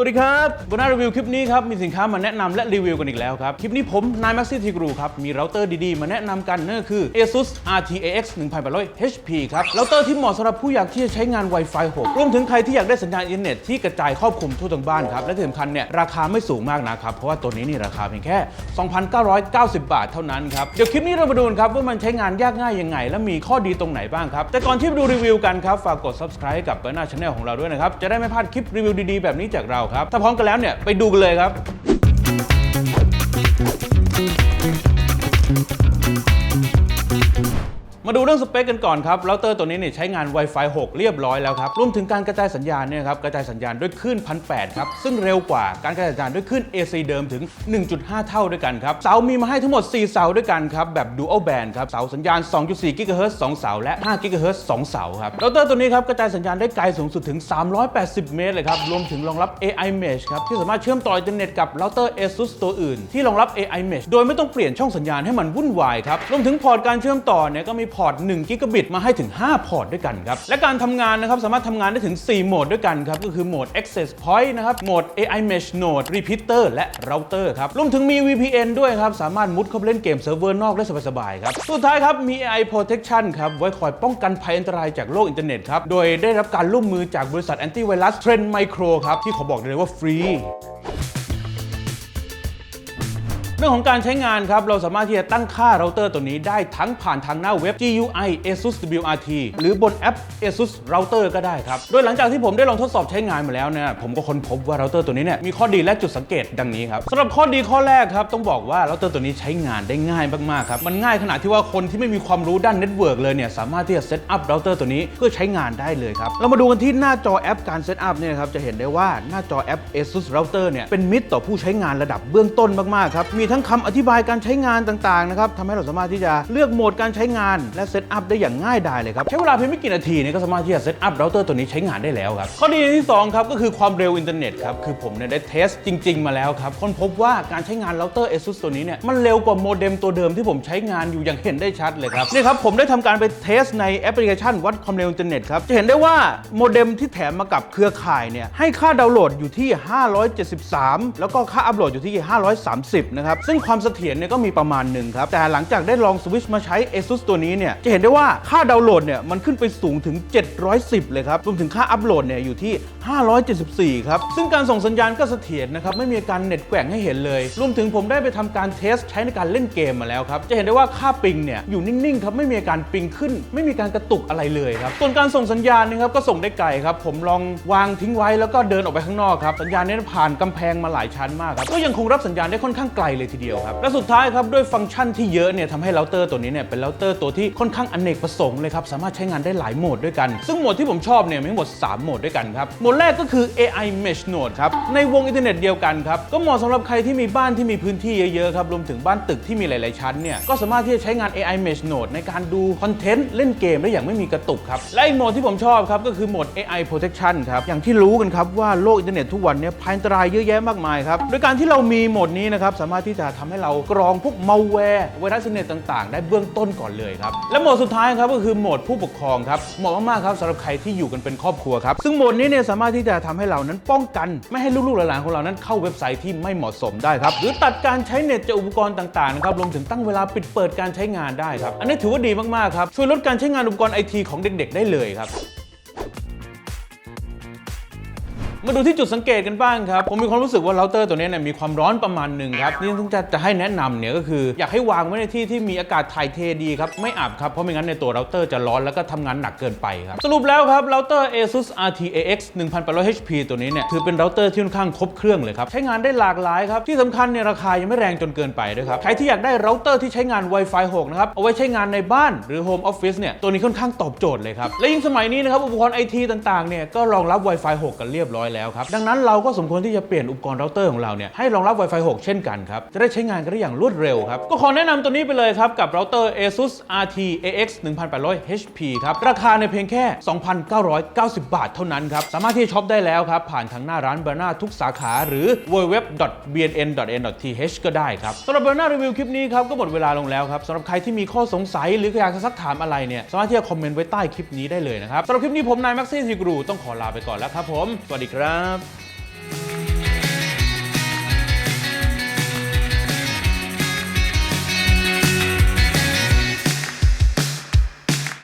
สวัสดีครับบนหน้ารีวิวคลิปนี้ครับ มีสินค้ามาแนะนำและรีวิวกันอีกแล้วครับ คลิปนี้ผมนายแม็กซี่ทีกรูครับ มีเราเตอร์ดีๆ มาแนะนำกันนั่นก็คือ ASUS RTAX 1800 HP ครับเราเตอร์ที่เหมาะสำหรับผู้อยากที่จะใช้งาน Wi-Fi 6 รวมถึงใครที่อยากได้สัญญาณอินเทอร์เน็ตที่กระจายครอบคลุมทั่วทั้งบ้านครับ และที่สำคัญเนี่ยราคาไม่สูงมากนะครับ เพราะว่าตัวนี้นี่ราคาเพียงแค่ 2,990 บาทเท่านั้นครับเดี๋ยวคลิปนี้เรามาดูกันครับว่ามันใช้งานยากง่ายยังไง และมีข้อดีตรงไหนบ้างครับแต่ก่อนที่ไปดูรีวิวกันครับฝากกด subscribe กับหน้าช anel ของเราด้วยนะครับจะได้ไม่พลาดคลิปรีวิวดีๆแบบนี้จากเราครับ ถ้าพร้อมกันแล้วเนี่ยไปดูกันเลยครับ มาดูเรื่องสเปคกันก่อนครับเราเตอร์ตัวนี้เนี่ยใช้งาน Wi-Fi 6 เรียบร้อยแล้วครับรวมถึงการกระจายสัญญาณเนี่ยครับกระจายสัญญาณด้วยคลื่น1,800ครับซึ่งเร็วกว่าการกระจายสัญญาณด้วยคลื่น AC เดิมถึง 1.5 เท่าด้วยกันครับเสามีมาให้ทั้งหมด 4 เสาด้วยกันครับแบบ Dual Band ครับเสาสัญญาณ 2.4 GHz 2 เสาและ 5 GHz 2 เสาครับเราเตอร์ตัวนี้ครับกระจายสัญญาณได้ไกลสูงสุดถึง 380 เมตรเลยครับรวมถึงรองรับ AI Mesh ครับที่สามารถเชื่อมต่ออินเทอร์เน็ตกับเราเตอร์ ASUS ตัวอื่น ที่รองรับ AI Mesh โดยไม่ต้องเปลี่ยนช่องสัญญาณให้มันวุ่นวายครับรวมถึงพอร์ตการเชื่อมต่อเนี่ยก็มีพพอร์ต1 Gigabit มาให้ถึง 5 พอร์ตด้วยกันครับ และการทำงานนะครับสามารถทำงานได้ถึง 4 โหมดด้วยกันครับ ก็คือโหมด Access Point นะครับ โหมด AI Mesh Node Repeater และ Router ครับรวมถึงมี VPN ด้วยครับ สามารถมุดเข้าไปเล่นเกมเซิร์ฟเวอร์นอกได้สบายๆครับ สุดท้ายครับมี AI Protection ครับไว้คอยป้องกันภัยอันตรายจากโลกอินเทอร์เน็ตครับโดยได้รับการร่วมมือจากบริษัทแอนตี้ไวรัส Trend Micro ครับที่ขอบอกเลยว่าฟรี เรื่องของการใช้งานครับ เราสามารถที่จะตั้งค่าเราเตอร์ตัวนี้ได้ทั้งผ่านทางหน้าเว็บ GUI ASUS WRT หรือบนแอป ASUS Router ก็ได้ครับ โดยหลังจากที่ผมได้ลองทดสอบใช้งานมาแล้วเนี่ยผมก็ค้นพบว่าเราเตอร์ตัวนี้เนี่ยมีข้อดีและจุดสังเกตดังนี้ครับสำหรับข้อดีข้อแรกครับต้องบอกว่าเราเตอร์ตัวนี้ใช้งานได้ง่ายมากๆครับมันง่ายขนาดที่ว่าคนที่ไม่มีความรู้ด้านเน็ตเวิร์กเลยเนี่ยสามารถที่จะเซตอัพเราเตอร์ตัวนี้เพื่อใช้งานได้เลยครับเรามาดูกันที่หน้าจอแอปการเซตอัพเนี่ยครับจะเห็นได้ว่าหน้าจอแอป ASUS Router เนี่ยเป็นมิตรต่อผู้ใช้งานระดับเบื้องต้นมากๆครับมีทั้งคำอธิบายการใช้งานต่างๆนะครับทำให้เราสามารถที่จะเลือกโหมดการใช้งานและเซตอัพได้อย่างง่ายดายเลยครับ ใช้เวลาเพียงไม่กี่นาทีเนี่ยก็สามารถที่จะเซตอัพเราเตอร์ตัวนี้ใช้งานได้แล้วครับ ข้อดีที่2ครับก็คือความเร็วอินเทอร์เน็ตครับ คือผมเนี่ยได้เทสจริง ๆ มาแล้วครับค้นพบว่าการใช้งานเราเตอร์ ASUS ตัวนี้เนี่ยมันเร็วกว่าโมเด็มตัวเดิมที่ผมใช้งานอยู่อย่างเห็นได้ชัดเลยครับนี่ครับผมได้ทำการไปเทสในแอปพลิเคชันวัดความเร็วอินเทอร์เน็ตครับจะเห็นได้ว่าโมเด็มที่แถมมากับเครือข่ายเนี่ยให้ค่าดาวน์โหลดอยู่ที่ 573 แล้วก็ค่าอัพโหลดอยู่ที่ 530 นะครับซึ่งความเสถียรเนี่ยก็มีประมาณหนึ่งครับ แต่หลังจากได้ลองสวิตช์มาใช้ ASUS ตัวนี้เนี่ยจะเห็นได้ว่าค่าดาวน์โหลดเนี่ยมันขึ้นไปสูงถึง 710 เลยครับรวมถึงค่าอัพโหลดเนี่ยอยู่ที่ 574 ครับ ซึ่งการส่งสัญญาณก็เสถียรนะครับไม่มีการเน็ตแกว่งให้เห็นเลย รวมถึงผมได้ไปทำการเทสใช้ในการเล่นเกมมาแล้วครับจะเห็นได้ว่าค่าปิงเนี่ยอยู่นิ่งๆครับไม่มีการปิงขึ้น ไม่มีการกระตุกอะไรเลยครับส่วนการส่งสัญญาณนะครับก็ส่งได้ไกลครับผมลองวางทิ้งไว้แล้วก็เดินออกไปข้างนอกครับสัญญาณเนี้ผ่านกำแพงมาหลายชั้นมากครับก็ยังคงรับสัญญาณได้ค่อนข้างไกลเลยทีเดียวครับ และสุดท้ายครับด้วยฟังก์ชันที่เยอะเนี่ยทำให้เราเตอร์ตัวนี้เนี่ยเป็นเราเตอร์ตัวที่ค่อนข้างอเนกประสงค์เลยครับสามารถใช้งานได้หลายโหมดด้วยกัน ซึ่งโหมดที่ผมชอบเนี่ยมีทั้งหมด 3 โหมดด้วยกันครับโหมดแรกก็คือ AI Mesh Node ครับในวงอินเทอร์เน็ตเดียวกันครับก็เหมาะสำหรับใครที่มีบ้านที่มีพื้นที่เยอะๆครับรวมถึงบ้านตึกที่มีหลายๆชั้นเนี่ยก็สามารถที่จะใช้งาน AI Mesh Node ในการดูคอนเทนต์เล่นเกมได้อย่างไม่มีกระตุกครับและอีกโหมดที่ผมชอบครับก็คือโหมด AI Protection ครับอย่างที่รู้กันครับว่าโลกอินเทอร์เน็ตทุกวันเนี่ยภัยอันตรายเยอะแยะมากมายครับโดยการที่เรามีโหมดนี้นะครับสามารถที่จะทำให้เรากรองพวก malware ไวรัสเน็ตต่างๆ ได้เบื้องต้นก่อนเลยครับ และโหมดสุดท้ายครับก็คือโหมดผู้ปกครองครับเหมาะมากๆครับสำหรับใครที่อยู่กันเป็นครอบครัวครับซึ่งโหมดนี้เนี่ยสามารถที่จะทำให้เรานั้นป้องกัน ไม่ให้ลูกๆหลานๆของเรานั้นเข้าเว็บไซต์ที่ไม่เหมาะสมได้ครับหรือตัดการใช้เน็ตจากอุปกรณ์ต่างๆนะครับรวมถึงตั้งเวลาปิดเปิดการใช้งานได้ครับอันนี้ถือว่าดีมากๆครับช่วยลดการใช้งานอุปกรณ์ไอทีของเด็ก ๆ ได้เลยครับ มาดูที่จุดสังเกตกันบ้างครับ ผมมีความรู้สึกว่าเราเตอร์ตัวนี้เนี่ยมีความร้อนประมาณหนึ่งครับ นี่ต้องจะจะให้แนะนำเนี่ยก็คือ อยากให้วางไว้ในที่ที่มีอากาศถ่ายเทดีครับ ไม่อับครับ เพราะไม่งั้นในตัวเราเตอร์จะร้อนแล้วก็ทำงานหนักเกินไปครับ สรุปแล้วครับเราเตอร์ ASUS RTAX 1800 HP ตัวนี้เนี่ยถือเป็นเราเตอร์ที่ค่อนข้างครบเครื่องเลยครับใช้งานได้หลากหลายครับที่สำคัญเนี่ยราคายังไม่แรงจนเกินไปด้วยครับใครที่อยากได้เราเตอร์ที่ใช้งาน Wi-Fi 6นะครับเอาไว้ใช้งานในบ้านหรือ Home Office เนี่ยตัวนี้ค่อนข้างตอบโจทย์เลยครับและยิ่งสมัยนี้นะครับอุปกรณ์ไอทีต่างๆเนี่ยก็รองรับ Wi-Fi 6 กันเรียบร้อยแล้วครับ ดังนั้นเราก็สมควรที่จะเปลี่ยนอุปกรณ์เราเตอร์ของเราเนี่ยให้รองรับ Wi-Fi 6 เช่นกันครับ จะได้ใช้งานกันได้อย่างรวดเร็วครับ ก็ขอแนะนำตัวนี้ไปเลยครับกับเราเตอร์ ASUS RT AX 1800 HP ครับ ราคาในเพียงแค่ 2,990 บาทเท่านั้นครับ สามารถที่จะช็อปได้แล้วครับ ผ่านทางหน้าร้านเบอร์นาทุกสาขาหรือ www.bnn.n.th ก็ได้ครับสำหรับเบอร์นารีวิวคลิปนี้ครับก็หมดเวลาลงแล้วครับสำหรับใครที่มีข้อสงสัยหรืออยากจะซักถามอะไรเนี่ยสามารถที่จะคอมเมนต์ไว้ใต้คลิปนี้ได้เลยนะครับสำหรับคลิปนี้ผมนายแม็กซี่ทีกรูต้องขอลาไปก่อนแล้วครับผมสวัสดีครับ Trump